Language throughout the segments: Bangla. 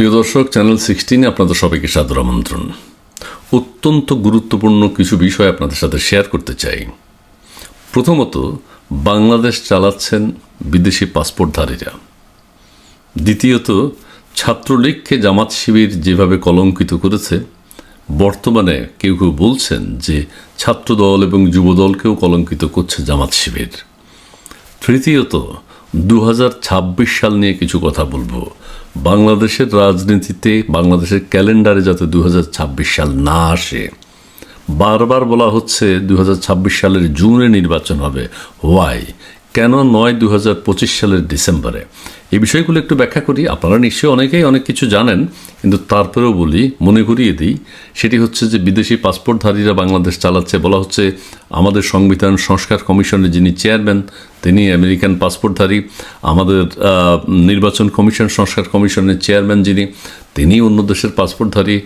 প্রিয় দর্শক চ্যানেল সিক্সটিনে আপনাদের সবাইকে সাদর আমন্ত্রণ। অত্যন্ত গুরুত্বপূর্ণ কিছু বিষয় আপনাদের সাথে শেয়ার করতে চাই। প্রথমত, বাংলাদেশ চালাচ্ছেন বিদেশি পাসপোর্টধারীরা। দ্বিতীয়ত, ছাত্রলীগকে জামাত শিবির যেভাবে কলঙ্কিত করেছে, বর্তমানে কেউ কেউ বলছেন যে ছাত্রদল এবং যুবদলকেও কলঙ্কিত করছে জামাত শিবির। তৃতীয়ত দু হাজার ছাব্বিশ সাল নিয়ে কিছু কথা বলব। বাংলাদেশের রাজনীতিতে, বাংলাদেশের ক্যালেন্ডারে যাতে দু হাজার ছাব্বিশ সাল না আসে। বারবার বলা হচ্ছে দু হাজার ছাব্বিশ সালের জুনে নির্বাচন হবে। হোয়াই কেন নয় দু সালের ডিসেম্বরে? এই বিষয়গুলো একটু ব্যাখ্যা করি। আপনারা নিশ্চয়ই অনেকেই অনেক কিছু জানেন, কিন্তু তারপরেও বলি, মনে করিয়ে দিই, সেটি হচ্ছে যে বিদেশি পাসপোর্টধারীরা বাংলাদেশ চালাচ্ছে। বলা হচ্ছে, আমাদের সংবিধান সংস্কার কমিশনের যিনি চেয়ারম্যান, তিনি আমেরিকান পাসপোর্টধারী। আমাদের নির্বাচন কমিশন, সংস্কার কমিশনের চেয়ারম্যান যিনি, তিনি অন্য দেশের পাসপোর্টধারী।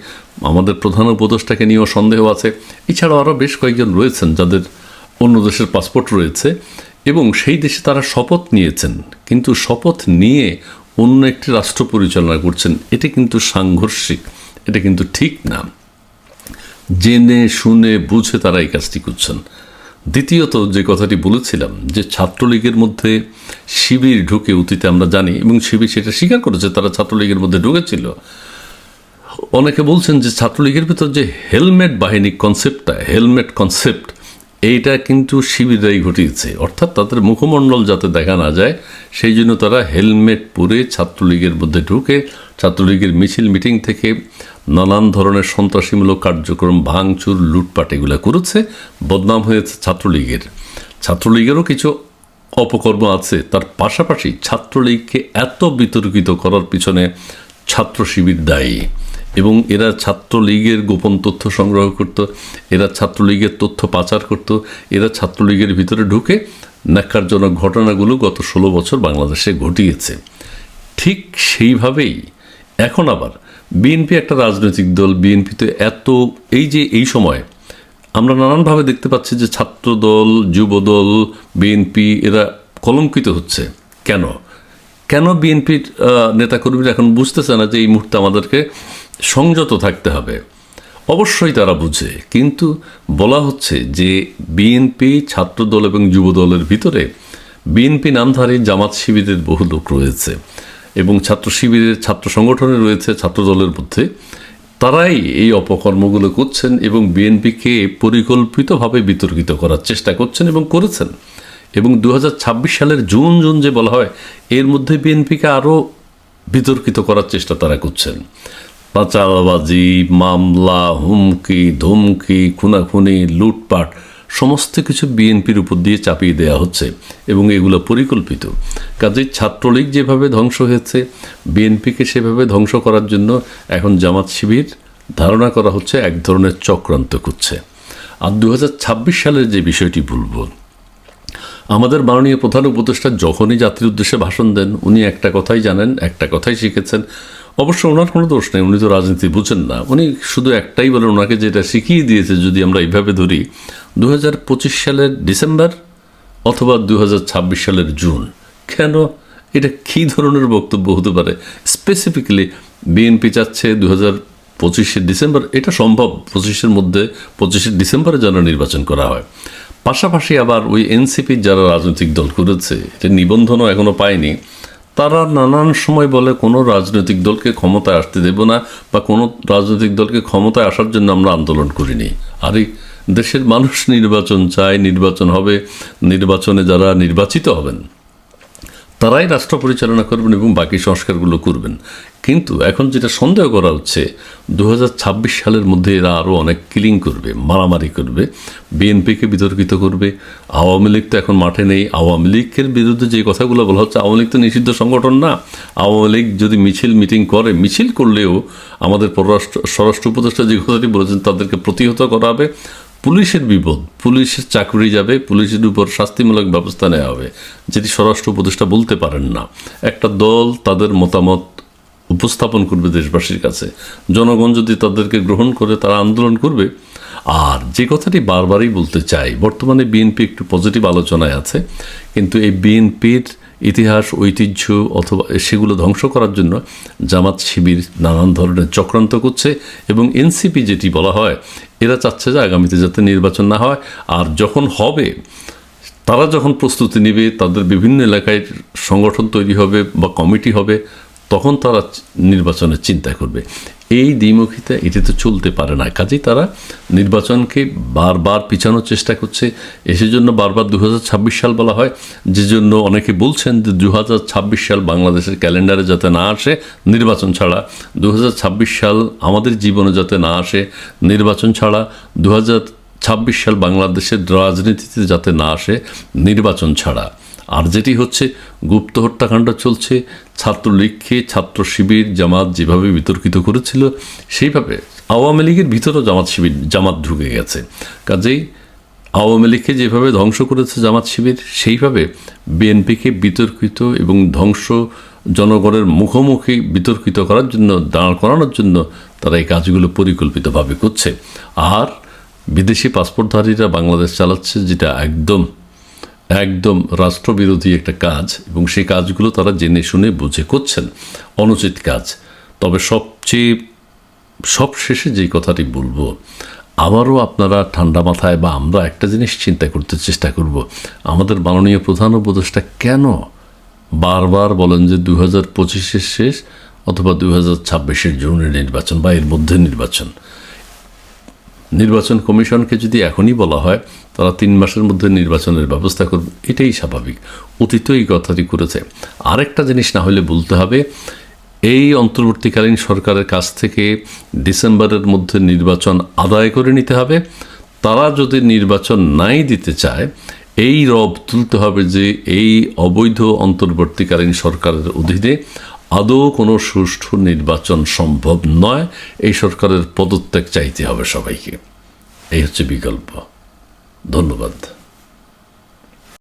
আমাদের প্রধান উপদেষ্টাকে নিয়েও সন্দেহ আছে। এছাড়াও আরও বেশ কয়েকজন রয়েছেন যাদের অন্য দেশের পাসপোর্ট রয়েছে। এবং সেই দেশে তারা শপথ নিয়েছেন। কিন্তু শপথ নিয়ে অন্য একটি রাষ্ট্র পরিচালনা করছেন। এটা কিন্তু সাংঘর্ষিক। এটা কিন্তু ঠিক না। জেনে, শুনে, বুঝে তারা এই কাজটি করছেন। দ্বিতীয়ত যে কথাটি বলেছিলাম, যে ছাত্রলীগের মধ্যে শিবির ঢুকে অতীতে আমরা জানি, এবং শিবির সেটা স্বীকার করেছে, তারা ছাত্রলীগের মধ্যে ঢুকেছিল। অনেকে বলছেন যে ছাত্রলীগের ভিতর যে হেলমেট বাহিনী কনসেপ্টটা হেলমেট কনসেপ্ট এইটা কিন্তু শিবিরাই ঘটিয়েছে। অর্থাৎ তাদের মুখমণ্ডল যাতে দেখা না যায়, সেই জন্য তারা হেলমেট পরে ছাত্রলীগের মধ্যে ঢুকে, ছাত্রলীগের মিছিল মিটিং থেকে নানান ধরনের সন্ত্রাসীমূলক কার্যক্রম, ভাঙচুর, লুটপাট এগুলো করেছে, বদনাম হয়েছে ছাত্রলীগের। ছাত্রলীগেরও কিছু অপকর্ম আছে। তার পাশাপাশি ছাত্রলীগকে এত বিতর্কিত করার পিছনে ছাত্র শিবির দায়ী। এবং এরা ছাত্রলীগের গোপন তথ্য সংগ্রহ করত, এরা ছাত্রলীগের তথ্য পাচার করত, এরা ছাত্রলীগের ভিতরে ঢুকে ন্যাক্কারজনক ঘটনাগুলো গত ষোলো বছর বাংলাদেশে ঘটিয়েছে। ঠিক সেইভাবেই এখন আবার বিএনপি একটা রাজনৈতিক দল বিএনপিতে এত, এই যে এই সময় আমরা নানানভাবে দেখতে পাচ্ছি যে ছাত্রদল, যুবদল বিএনপি এরা কলঙ্কিত হচ্ছে। কেন? কেন বিএনপির নেতাকর্মীরা এখন বুঝতেছে না যে এই মুহূর্তে আমাদেরকে সংযত থাকতে হবে। অবশ্যই তারা বুঝে, কিন্তু বলা হচ্ছে যে বিএনপি ছাত্রদল এবং যুবদলের ভিতরে বিএনপি নামধারী জামাত শিবিরের বহু লোক রয়েছে এবং ছাত্র শিবিরের ছাত্র সংগঠনে রয়েছে, ছাত্রদলের মধ্যে। তারাই এই অপকর্মগুলো করছেন এবং বিএনপিকে পরিকল্পিতভাবে বিতর্কিত করার চেষ্টা করছেন এবং করেছেন। এবং দু হাজার ছাব্বিশ সালের জুন জুন যে বলা হয়, এর মধ্যে বিএনপিকে আরও বিতর্কিত করার চেষ্টা তারা করছেন। পাচারবাজি মামলা, হুমকি, ধমকি, খুনাখুনি, লুটপাট, সমস্ত কিছু বিএনপির উপর দিয়ে চাপিয়ে দেওয়া হচ্ছে এবং এগুলো পরিকল্পিত। কাজেই ছাত্রলীগ যেভাবে ধ্বংস হয়েছে, বিএনপিকে সেভাবে ধ্বংস করার জন্য এখন জামাত শিবির ধারণা করা হচ্ছে এক ধরনের চক্রান্ত করছে। আর দু হাজার ছাব্বিশ সালের যে বিষয়টি বলব, আমাদের মাননীয় প্রধান উপদেষ্টা যখনই জাতির উদ্দেশ্যে ভাষণ দেন, উনি একটা কথাই জানেন, একটা কথাই শিখেছেন অবশ্য ওনার কোনো দোষ নেই, উনি তো রাজনীতি বুঝেন না। উনি শুধু একটাই বলেন, ওনাকে যেটা শিখিয়ে দিয়েছে যদি আমরা এইভাবে ধরি দু হাজার পঁচিশ সালের ডিসেম্বর অথবা দু হাজার ছাব্বিশ সালের জুন। কেন? এটা কী ধরনের বক্তব্য হতে পারে? স্পেসিফিক্যালি বিএনপি চাচ্ছে দু হাজার পঁচিশে ডিসেম্বর, এটা সম্ভব। পঁচিশের মধ্যে, পঁচিশে ডিসেম্বরে যেন নির্বাচন করা হয়। পাশাপাশি আবার ওই এনসিপির যারা রাজনৈতিক দল করেছে এটা নিবন্ধনও এখনও পায়নি। তারা নানান সময় বলে, কোনো রাজনৈতিক দলকে ক্ষমতায় আসতে দেব না বা কোনো রাজনৈতিক দলকে ক্ষমতায় আসার জন্য আমরা আন্দোলন করিনি। আর এই দেশের মানুষ নির্বাচন চায়, নির্বাচন হবে, নির্বাচনে যারা নির্বাচিত হবেন। তারাই রাষ্ট্র পরিচালনা করবেন এবং বাকি সংস্কারগুলো করবেন। কিন্তু এখন যেটা সন্দেহ করা হচ্ছে দু হাজার ছাব্বিশ সালের মধ্যে এরা আরও অনেক কিলিং করবে, মারামারি করবে, বিএনপিকে বিতর্কিত করবে। আওয়ামী লীগ তো এখন মাঠে নেই। আওয়ামী লীগের বিরুদ্ধে যে কথাগুলো বলা হচ্ছে, আওয়ামী লীগ তো নিষিদ্ধ সংগঠন না। আওয়ামী লীগ যদি মিছিল, মিটিং করে, মিছিল করলেও আমাদের পররাষ্ট্র, স্বরাষ্ট্র উপদেষ্টা যে কথাটি বলেছেন, তাদেরকে প্রতিহত করা হবে। পুলিশের বিপদ, পুলিশের চাকরি যাবে, পুলিশের উপর শাস্তিমূলক ব্যবস্থা নেওয়া হবে, যেটি স্বরাষ্ট্র উপদেষ্টা বলতে পারেন না। একটা দল তাদের মতামত উপস্থাপন করবে দেশবাসীর কাছে। জনগণ যদি তাদেরকে গ্রহণ করে, তারা আন্দোলন করবে। আর যে কথাটি বারবারই বলতে চাই, বর্তমানে বিএনপি একটু পজিটিভ আলোচনায় আছে, কিন্তু এই বিএনপির ইতিহাস, ঐতিহ্য অথবা সেগুলো ধ্বংস করার জন্য জামাত শিবির নানান ধরনের চক্রান্ত করছে এবং এনসিপি যেটি বলা হয়, এরা চাচ্ছে যে আগামীতে যাতে নির্বাচন না হয়। আর যখন হবে, তারা যখন প্রস্তুতি নেবে, তাদের বিভিন্ন এলাকায় সংগঠন তৈরি হবে বা কমিটি হবে, তখন তারা নির্বাচনের চিন্তা করবে। এই দ্বিমুখিতা এটি তো চলতে পারে না। কাজেই তারা নির্বাচনকে বারবার পিছানোর চেষ্টা করছে। এসে জন্য বারবার দু হাজার ছাব্বিশ সাল বলা হয়। যে জন্য অনেকে বলছেন যে দু হাজার ছাব্বিশ সাল বাংলাদেশের ক্যালেন্ডারে যাতে না আসে নির্বাচন ছাড়া দু হাজার ছাব্বিশ সাল আমাদের জীবনে যাতে না আসে নির্বাচন ছাড়া দু ছাব্বিশ সাল বাংলাদেশের রাজনীতিতে যাতে না আসে নির্বাচন ছাড়া। আর যেটি হচ্ছে, গুপ্ত হত্যাকাণ্ড চলছে, ছাত্রলীগকে ছাত্র শিবির, জামাত যেভাবে বিতর্কিত করেছিল, সেইভাবে আওয়ামী লীগের ভিতরেও জামাত শিবির, জামাত ঢুকে গেছে। কাজেই আওয়ামী লীগকে যেভাবে ধ্বংস করেছে জামাত শিবির, সেইভাবে বিএনপিকে বিতর্কিত এবং ধ্বংস জনগণের মুখোমুখি বিতর্কিত করার জন্য, দাঁড় করানোর জন্য তারা এই কাজগুলো পরিকল্পিতভাবে করছে। আর বিদেশি পাসপোর্টধারীরা বাংলাদেশ চালাচ্ছে, যেটা একদম একদম রাষ্ট্রবিরোধী একটা কাজ এবং সেই কাজগুলো তারা জেনে শুনে বুঝে করছেন। অনুচিত কাজ। তবে সবচেয়ে সব শেষে যেই কথাটি বলব আবারও আপনারা ঠান্ডা মাথায় বা আমরা একটা জিনিস চিন্তা করতে চেষ্টা করব, আমাদের মাননীয় প্রধান উপদেষ্টা কেন বারবার বলেন যে দু হাজার পঁচিশের শেষ অথবা দু হাজার ছাব্বিশের জুনের নির্বাচন বা এর মধ্যে নির্বাচন? নির্বাচন কমিশনকে যদি এখনই বলা হয়, তারা তিন মাসের মধ্যে নির্বাচনের ব্যবস্থা করবে। এটাই স্বাভাবিক। অতীত এই কথাটি করেছে। আরেকটা জিনিস না হলে বলতে হবে, এই অন্তর্বর্তীকালীন সরকারের কাছ থেকে ডিসেম্বরের মধ্যে নির্বাচন আদায় করে নিতে হবে। তারা যদি নির্বাচন নাই দিতে চায়, এই রব তুলতে হবে যে এই অবৈধ অন্তর্বর্তীকালীন সরকারের অধীনে আদৌ কোনো সুষ্ঠু নির্বাচন সম্ভব নয়। এই সরকারের পদত্যাগ চাইতে হবে সবাইকে। এই হচ্ছে বিকল্প। ধন্যবাদ।